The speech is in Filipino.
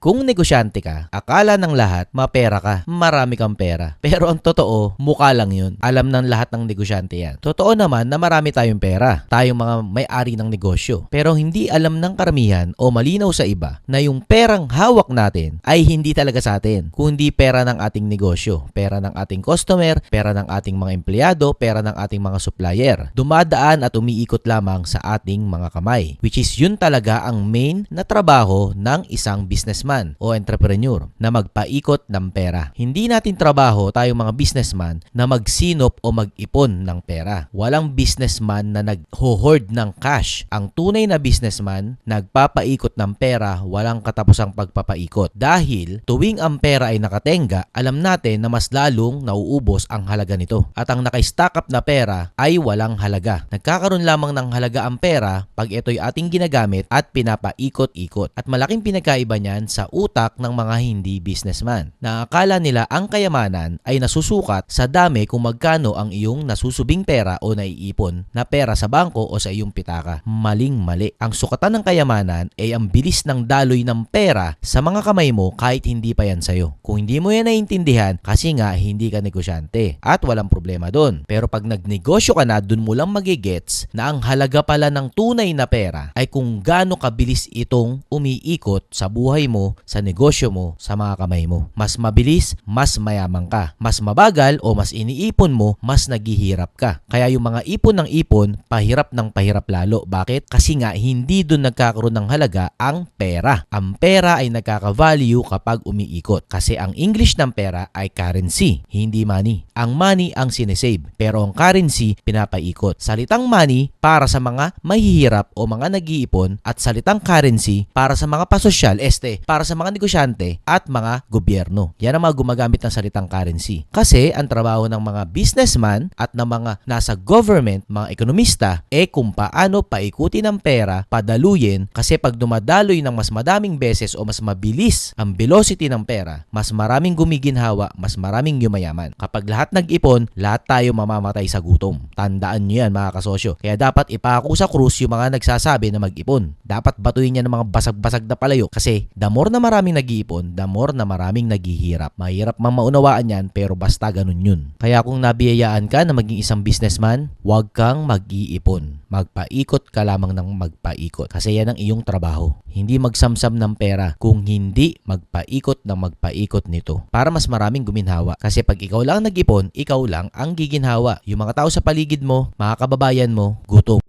Kung negosyante ka, akala ng lahat, mapera ka, marami kang pera. Pero ang totoo, mukha lang yun. Alam ng lahat ng negosyante yan. Totoo naman na marami tayong pera. Tayong mga may-ari ng negosyo. Pero hindi alam ng karamihan o malinaw sa iba na yung perang hawak natin ay hindi talaga sa atin. Kundi pera ng ating negosyo. Pera ng ating customer, pera ng ating mga empleyado, pera ng ating mga supplier. Dumadaan at umiikot lamang sa ating mga kamay. Which is yun talaga ang main na trabaho ng isang businessman o entrepreneur na magpaikot ng pera. Hindi natin trabaho tayong mga businessman na magsinop o mag-ipon ng pera. Walang businessman na nag-hoard ng cash. Ang tunay na businessman, nagpapaikot ng pera, walang katapusang pagpapaikot. Dahil tuwing ang pera ay nakatenga, alam natin na mas lalong nauubos ang halaga nito. At ang naka-stack up na pera ay walang halaga. Nagkakaroon lamang ng halaga ang pera pag ito'y ating ginagamit at pinapaikot-ikot. At malaking pinagkaiba niyan sa utak ng mga hindi businessman. Na akala nila ang kayamanan ay nasusukat sa dami kung magkano ang iyong nasusubing pera o naiipon na pera sa bangko o sa iyong pitaka. Maling mali. Ang sukatan ng kayamanan ay ang bilis ng daloy ng pera sa mga kamay mo kahit hindi pa yan sa'yo. Kung hindi mo yan naiintindihan, kasi nga hindi ka negosyante at walang problema doon. Pero pag nagnegosyo ka na, dun mo lang magigets na ang halaga pala ng tunay na pera ay kung gaano kabilis itong umiikot sa buhay mo, sa negosyo mo, sa mga kamay mo. Mas mabilis, mas mayaman ka. Mas mabagal o mas iniipon mo, mas naghihirap ka. Kaya yung mga ipon ng ipon, pahirap ng pahirap lalo. Bakit? Kasi nga hindi dun nagkakaroon ng halaga ang pera. Ang pera ay nagkaka-value kapag umiikot. Kasi ang English ng pera ay currency, hindi money. Ang money ang sinesave, pero ang currency pinapaikot. Salitang money para sa mga mahihirap o mga nag-iipon at salitang currency para sa mga pasosyal, este, para sa mga negosyante at mga gobyerno. Yan ang mga gumagamit ng salitang currency. Kasi ang trabaho ng mga businessman at ng mga nasa government, mga ekonomista, eh kung paano paikutin ang pera, padaluyin, kasi pag dumadaloy ng mas madaming beses o mas mabilis ang velocity ng pera, mas maraming gumiginhawa, mas maraming yumayaman. Kapag lahat nag-ipon, lahat tayo mamamatay sa gutom. Tandaan nyo yan mga kasosyo. Kaya dapat ipako sa krus yung mga nagsasabi na mag-ipon. Dapat batuin niya ng mga basag-basag na palayo kasi the more na maraming nag-iipon, the more na maraming naghihirap. Mahirap mang maunawaan yan pero basta ganun yun. Kaya kung nabiyayaan ka na maging isang businessman, huwag kang mag-iipon. Magpaikot ka lamang ng magpaikot kasi yan ang iyong trabaho. Hindi magsamsam ng pera kung hindi magpaikot ng magpaikot nito para mas maraming guminhawa. Kasi pag ikaw lang nag-ipon, ikaw lang ang giginhawa. Yung mga tao sa paligid mo, mga kababayan mo, gutom.